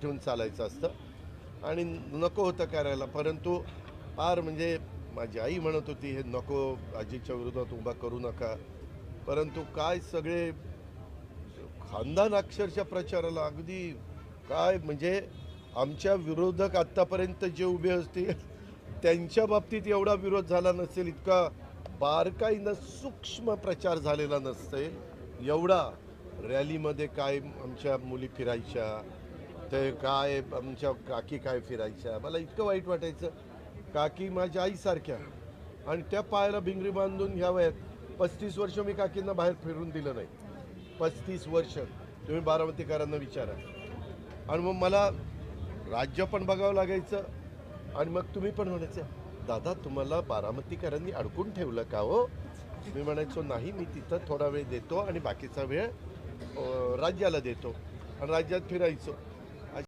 ठेवून चालायचं असतं. आणि नको होतं करायला परंतु फार म्हणजे माझी आई म्हणत होती हे नको आजीच्या विरोधात उभा करू नका. परंतु काय सगळे खानदान अक्षरशः प्रचाराला अगदी काय म्हणजे आमच्या विरोधक आत्तापर्यंत जे उभे असतील त्यांच्या बाबतीत एवढा विरोध झाला नसेल इतका बारकाईनं सूक्ष्म प्रचार झालेला नसेल एवढा रॅलीमध्ये काय आमच्या मुली फिरायच्या ते काय आमच्या काकी काय फिरायच्या? मला इतकं वाईट वाटायचं. काकी माझ्या आईसारख्या. आणि त्या पायाला भिंगरी बांधून घ्याव्यात पस्तीस वर्ष मी काकींना बाहेर फिरून दिलं नाही. पस्तीस वर्ष. तुम्ही बारामतीकरांना विचारा. आणि मग मला राज्य पण बघावं लागायचं. आणि मग तुम्ही पण म्हणायचं दादा तुम्हाला बारामतीकरांनी अडकून ठेवलं का हो? मी म्हणायचो नाही मी तिथं थोडा वेळ देतो आणि बाकीचा वेळ राज्याला देतो. आणि राज्यात फिरायचो.